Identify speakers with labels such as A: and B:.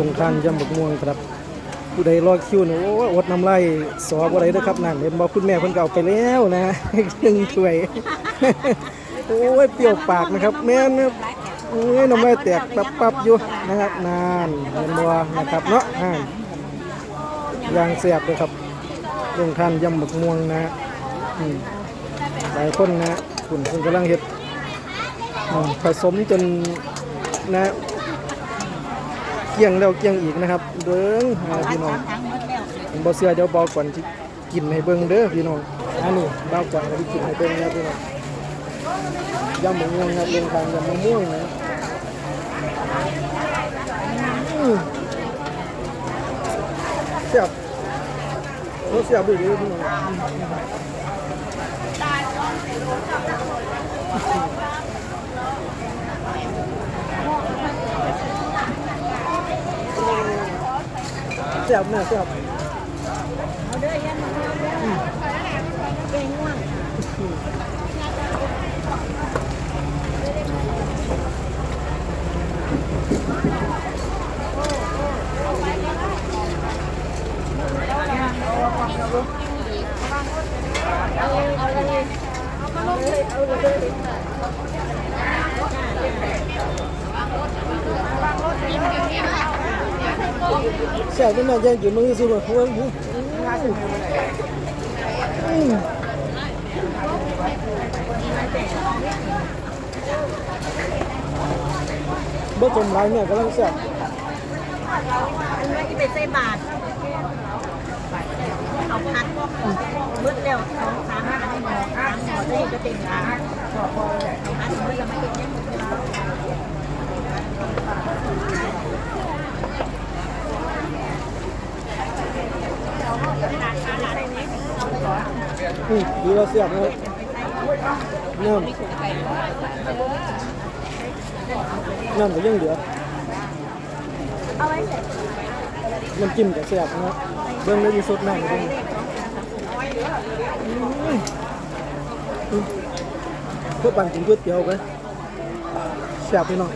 A: ลงทานยำบักม่วงครับ ผู้ใดรอคิวเนี่ยโอ้อดน้ำลายสอบ่ได้เด้อครับนั่นเห็นบ่คุณแม่เพิ่นก็เอาไปแล้วนะหนึ่งถ้วย โอ้ยเปรี้ยวปากนะครับ แม่นครับโอ้ยน้ำลายแตกปับๆอยู่นะครับนานเห็นบ่นะครับเนาะอ่ายางแซ่บเลยครับลงทานยำบักม่วงนะอืมหลายคนนะคุณเพิ่นกำลังเฮ็ดผสมจนนะ เกี่ยงแล้วเกี่ยงอีกนะครับเบิ้งอ่าพี่น้องผมบ่เชื่อเดี๋ยวบอกก่อนที่กินให้เบิ้งเด้อพี่น้องอันนี้เบาก่อนที่กินให้เบิ้งนะพี่น้องยำมะม่วงครับลงทางยำมะม่วงนะเสียบเสียบดีเลยพี่น้อง เสียบแม่เสียบเสียบเป็นแม่ยังกินมือซื้อมาหัวหูอืมบ่จมหลาย เนี่ยกำลังเสียบ
B: อันนี้ที่เป็นไส้บาทเอาพัดมืดแล้วสองสามอันนี้หมอสามหมอได้ก็เต็มร้านเอาพัดมืดแล้วไม่เห็นเนี่ย
A: อืมดีว่าเสียบนะครับน้ำน้ำก็ยังเหลือ
B: เอาไว้เสร็จ
A: น้ำจิ้มกับเสียบนะครับเบิ่งได้ดีสุดน้ำเบิ่งอืมอืมเพื่อปั่นกินก๋วยเตี๋ยวกันเสียบพี่น้อง